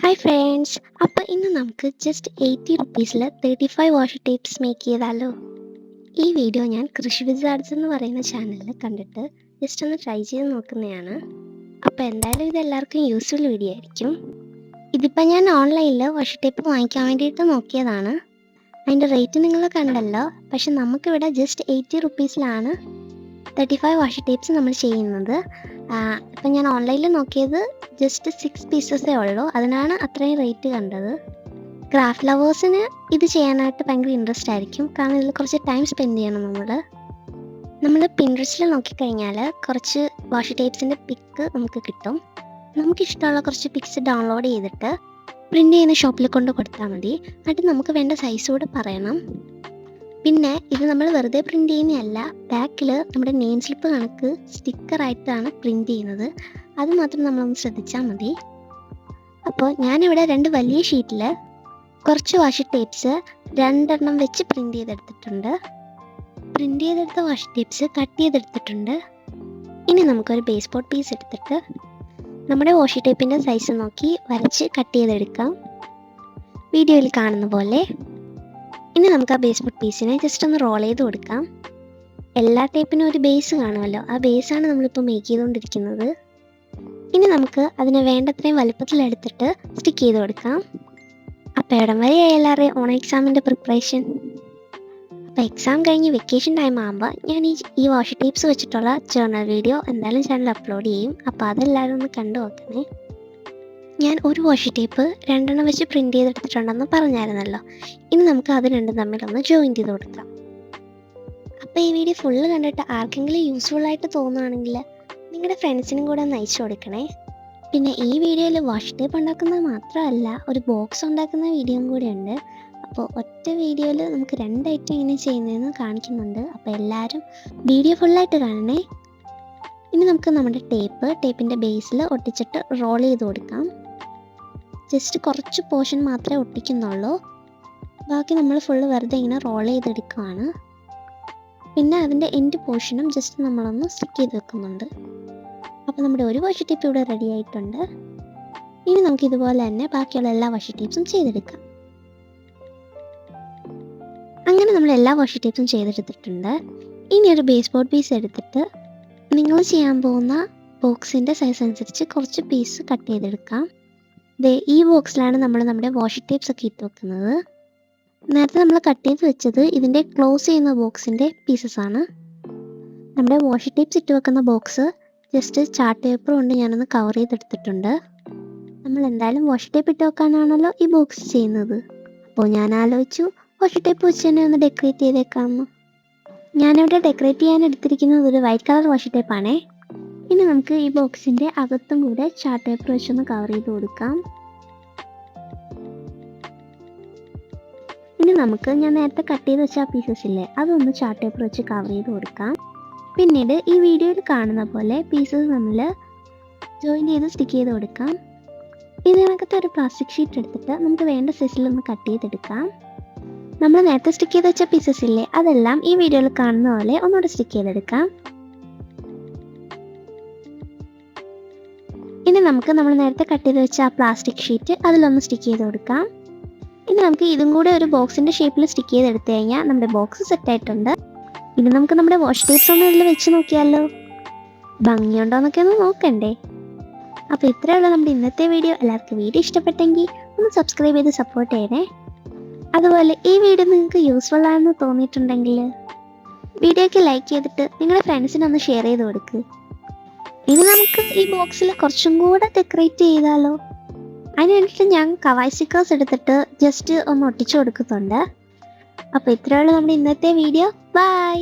Hi friends അപ്പോൾ ഇന്ന് നമുക്ക് just eighty റുപ്പീസിൽ thirty five wash tapes make ചെയ്താലോ. ഈ വീഡിയോ ഞാൻ കൃഷി വിസാർഡ്സ് എന്ന് പറയുന്ന ചാനലിൽ കണ്ടിട്ട് ജസ്റ്റ് ഒന്ന് ട്രൈ ചെയ്ത് നോക്കുന്നതാണ്. അപ്പോൾ എന്തായാലും ഇത് എല്ലാവർക്കും യൂസ്ഫുൾ വീഡിയോ ആയിരിക്കും. ഇതിപ്പോൾ ഞാൻ ഓൺലൈനിൽ വാഷ് ടേപ്പ് വാങ്ങിക്കാൻ വേണ്ടിയിട്ട് നോക്കിയതാണ്. അതിന്റെ റേറ്റ് നിങ്ങൾ കണ്ടല്ലോ. പക്ഷെ നമുക്കിവിടെ ജസ്റ്റ് എയ്റ്റി റുപ്പീസിലാണ് തേർട്ടി ഫൈവ് വാഷ് ടേപ്സ് നമ്മൾ ചെയ്യുന്നത്. ഇപ്പം ഞാൻ ഓൺലൈനിൽ നോക്കിയത് ജസ്റ്റ് സിക്സ് പീസസേ ഉള്ളൂ. അതിനാണ് അത്രയും റേറ്റ് കണ്ടത്. ക്രാഫ്റ്റ് ലവേഴ്സിന് ഇത് ചെയ്യാനായിട്ട് ഭയങ്കര ഇൻട്രസ്റ്റ് ആയിരിക്കും. കാരണം ഇതിൽ കുറച്ച് ടൈം സ്പെൻഡ് ചെയ്യണം നമ്മൾ നമ്മൾ പിൻട്രസ്റ്റിൽ നോക്കിക്കഴിഞ്ഞാൽ കുറച്ച് വാഷ് ടേപ്സിന്റെ പിക്ക് നമുക്ക് കിട്ടും. നമുക്കിഷ്ടമുള്ള കുറച്ച് പിക്സ് ഡൗൺലോഡ് ചെയ്തിട്ട് പ്രിന്റ് ചെയ്യുന്ന ഷോപ്പിൽ കൊണ്ട് കൊടുത്താൽ മതി. എന്നിട്ട് നമുക്ക് വേണ്ട സൈസ് കൂടെ പറയണം. പിന്നെ ഇത് നമ്മൾ വെറുതെ പ്രിന്റ് ചെയ്യുന്നതല്ല ബാക്കിൽ നമ്മുടെ നെയിം സ്ലിപ്പ് കണക്ക് സ്റ്റിക്കറായിട്ടാണ് പ്രിന്റ് ചെയ്യുന്നത്. അത് മാത്രം നമ്മളൊന്ന് ശ്രദ്ധിച്ചാൽ മതി. അപ്പോൾ ഞാനിവിടെ രണ്ട് വലിയ ഷീറ്റിൽ കുറച്ച് വാഷ് ടേപ്സ് രണ്ടെണ്ണം വെച്ച് പ്രിന്റ് ചെയ്തെടുത്തിട്ടുണ്ട്. പ്രിന്റ് ചെയ്തെടുത്ത വാഷ് ടേപ്സ് കട്ട് ചെയ്തെടുത്തിട്ടുണ്ട്. ഇനി നമുക്കൊരു ബേസ് ബോർഡ് പീസ് എടുത്തിട്ട് നമ്മുടെ വാഷി ടേപ്പിന്റെ സൈസ് നോക്കി വരച്ച് കട്ട് ചെയ്തെടുക്കാം. വീഡിയോയിൽ കാണുന്ന പോലെ. ഇനി നമുക്ക് ആ ബേസ് ബോർഡ് പീസിനെ ജസ്റ്റ് ഒന്ന് റോൾ ചെയ്ത് കൊടുക്കാം. എല്ലാ ടേപ്പിനും ഒരു ബേസ് കാണുമല്ലോ. ആ ബേസാണ് നമ്മളിപ്പോൾ മേക്ക് ചെയ്തുകൊണ്ടിരിക്കുന്നത് ഇനി നമുക്ക് അതിനെ വേണ്ടത്രയും വലുപ്പത്തിലെടുത്തിട്ട് സ്റ്റിക്ക് ചെയ്ത് കൊടുക്കാം. അപ്പോൾ ഇടം വരെ എല്ലാവരുടെയും ഓൺ എക്സാമിന്റെ പ്രിപ്പറേഷൻ അപ്പോൾ എക്സാം കഴിഞ്ഞ് വെക്കേഷൻ ടൈം ആകുമ്പോൾ ഞാൻ ഈ ഈ വാഷ് ടേപ്സ് വെച്ചിട്ടുള്ള ജേർണൽ വീഡിയോ എന്തായാലും ചാനൽ അപ്ലോഡ് ചെയ്യും. അപ്പോൾ അതെല്ലാവരും ഒന്ന് കണ്ടു നോക്കണേ. ഞാൻ ഒരു വാഷ് ടേപ്പ് രണ്ടെണ്ണം വെച്ച് പ്രിന്റ് ചെയ്തെടുത്തിട്ടുണ്ടെന്ന് പറഞ്ഞായിരുന്നല്ലോ. ഇനി നമുക്ക് അത് രണ്ടും തമ്മിലൊന്ന് ജോയിൻ ചെയ്ത് കൊടുക്കാം. അപ്പോൾ ഈ വീഡിയോ ഫുള്ള് കണ്ടിട്ട് ആർക്കെങ്കിലും യൂസ്ഫുൾ ആയിട്ട് തോന്നുകയാണെങ്കിൽ നിങ്ങളുടെ ഫ്രണ്ട്സിനും കൂടെ ഒന്ന് അയച്ചു കൊടുക്കണേ. പിന്നെ ഈ വീഡിയോയിൽ വാഷ് ടേപ്പ് ഉണ്ടാക്കുന്നത് മാത്രമല്ല ഒരു ബോക്സ് ഉണ്ടാക്കുന്ന വീഡിയോയും കൂടെ ഉണ്ട്. അപ്പോൾ ഒറ്റ വീഡിയോയിൽ നമുക്ക് രണ്ടായിട്ട് ഇങ്ങനെ ചെയ്യുന്നതെന്ന് കാണിക്കുന്നുണ്ട്. അപ്പോൾ എല്ലാവരും വീഡിയോ ഫുള്ളായിട്ട് കാണണേ. ഇനി നമുക്ക് നമ്മുടെ ടേപ്പ് ടേപ്പിന്റെ ബേസിൽ ഒട്ടിച്ചിട്ട് റോൾ ചെയ്ത് കൊടുക്കാം. ജസ്റ്റ് കുറച്ച് പോർഷൻ മാത്രമേ ഒട്ടിക്കുന്നുള്ളൂ. ബാക്കി നമ്മൾ ഫുള്ള് വെറുതെ ഇങ്ങനെ റോൾ ചെയ്തെടുക്കുകയാണ് പിന്നെ അതിന്റെ എൻഡ് പോർഷനും ജസ്റ്റ് നമ്മളൊന്ന് സ്റ്റിക്ക് ചെയ്ത് വെക്കുന്നുണ്ട്. അപ്പോൾ നമ്മുടെ ഒരു വശ ടേപ്പ് ഇവിടെ റെഡി ആയിട്ടുണ്ട്. ഇനി നമുക്ക് ഇതുപോലെ തന്നെ ബാക്കിയുള്ള എല്ലാ വശ ടേപ്സും ചെയ്തെടുക്കാം. എല്ലാ വർഷ ടേപ്സും ചെയ്തെടുത്തിട്ടുണ്ട്. ഇനി ഒരു ബേസ് ബോർഡ് പീസ് എടുത്തിട്ട് നിങ്ങൾ ചെയ്യാൻ പോകുന്ന ബോക്സിന്റെ സൈസ് അനുസരിച്ച് കുറച്ച് പീസ് കട്ട് ചെയ്തെടുക്കാം. ദേ ഈ ബോക്സിലാണ് നമ്മൾ നമ്മുടെ വാഷ് ടേപ്സ് ഒക്കെ ഇട്ട് വെക്കുന്നത്. നേരത്തെ നമ്മൾ കട്ട് ചെയ്ത് വെച്ചത് ഇതിന്റെ ക്ലോസ് ചെയ്യുന്ന ബോക്സിന്റെ പീസസ് ആണ്. നമ്മുടെ വാഷ് ടേപ്സ് ഇട്ട് വെക്കുന്ന ബോക്സ് ജസ്റ്റ് ചാർട്ട് പേപ്പർ കൊണ്ട് ഞാനൊന്ന് കവർ ചെയ്തെടുത്തിട്ടുണ്ട്. നമ്മൾ എന്തായാലും വാഷ് ടേപ്പ് ഇട്ട് വെക്കാനാണല്ലോ ഈ ബോക്സ് ചെയ്യുന്നത്. അപ്പോൾ ഞാൻ ആലോചിച്ചു വാഷ് ടേപ്പ് വെച്ച് ഒന്ന് ഡെക്കറേറ്റ് ചെയ്തേക്കാം. ഞാനിവിടെ ഡെക്കറേറ്റ് ചെയ്യാൻ എടുത്തിരിക്കുന്നത് ഒരു വൈറ്റ് കളർ വാഷ് ടേപ്പാണേ ഇനി നമുക്ക് ഈ ബോക്സിന്റെ അകത്തും കൂടെ ചാർട്ട് പേപ്പർ വെച്ചൊന്ന് കവർ ചെയ്ത് കൊടുക്കാം. ഇനി നമുക്ക് ഞാൻ നേരത്തെ കട്ട് ചെയ്ത് വെച്ച ആ പീസസ് ഇല്ലേ അതൊന്ന് ചാർട്ട് പേപ്പർ വെച്ച് കവർ ചെയ്ത് കൊടുക്കാം. പിന്നീട് ഈ വീഡിയോയിൽ കാണുന്ന പോലെ പീസസ് നമ്മൾ ജോയിൻ ചെയ്ത് സ്റ്റിക്ക് ചെയ്ത് കൊടുക്കാം. ഇതിനകത്ത് ഒരു പ്ലാസ്റ്റിക് ഷീറ്റ് എടുത്തിട്ട് നമുക്ക് വേണ്ട സൈസിലൊന്ന് കട്ട് ചെയ്തെടുക്കാം. നമ്മൾ നേരത്തെ സ്റ്റിക്ക് ചെയ്ത് വെച്ച പീസസ് ഇല്ലേ? അതെല്ലാം ഈ വീഡിയോയിൽ കാണുന്ന പോലെ ഒന്നുകൂടെ സ്റ്റിക്ക് ചെയ്തെടുക്കാം. ഇനി നമുക്ക് നമ്മൾ നേരത്തെ കട്ട് ചെയ്ത് വെച്ച ആ പ്ലാസ്റ്റിക് ഷീറ്റ് അതിലൊന്ന് സ്റ്റിക്ക് ചെയ്ത് കൊടുക്കാം. ഇനി നമുക്ക് ഇതും കൂടെ ഒരു ബോക്സിന്റെ ഷേപ്പിൽ സ്റ്റിക്ക് ചെയ്തെടുത്തു കഴിഞ്ഞാൽ നമ്മുടെ ബോക്സ് സെറ്റ് ആയിട്ടുണ്ട്. ഇനി നമുക്ക് നമ്മുടെ വാഷ് ടേപ്സ് ഒന്ന് ഇതിൽ വെച്ച് നോക്കിയാലോ? ഭംഗിയുണ്ടോ എന്നൊക്കെ ഒന്ന് നോക്കണ്ടേ? അപ്പോൾ ഇത്രയുള്ള നമ്മുടെ ഇന്നത്തെ വീഡിയോ എല്ലാവർക്കും വീഡിയോ ഇഷ്ടപ്പെട്ടെങ്കിൽ ഒന്ന് സബ്സ്ക്രൈബ് ചെയ്ത് സപ്പോർട്ട് ചെയ്യണേ. അതുപോലെ ഈ വീഡിയോ നിങ്ങൾക്ക് യൂസ്ഫുൾ ആണെന്ന് തോന്നിയിട്ടുണ്ടെങ്കിൽ വീഡിയോയ്ക്ക് ലൈക്ക് ചെയ്തിട്ട് നിങ്ങളുടെ ഫ്രണ്ട്സിനൊന്ന് ഷെയർ ചെയ്ത് കൊടുക്കുക ഇനി നമുക്ക് ഈ ബോക്സിൽ കുറച്ചും കൂടെ ഡെക്കറേറ്റ് ചെയ്താലോ? അതിന് വേണ്ടിയിട്ട് ഞാൻ കവായ് സ്റ്റിക്കേഴ്സ് എടുത്തിട്ട് ജസ്റ്റ് ഒന്ന് ഒട്ടിച്ചു കൊടുക്കുന്നുണ്ട്. അപ്പോൾ ഇത്രയുള്ള നമ്മുടെ ഇന്നത്തെ വീഡിയോ ബൈ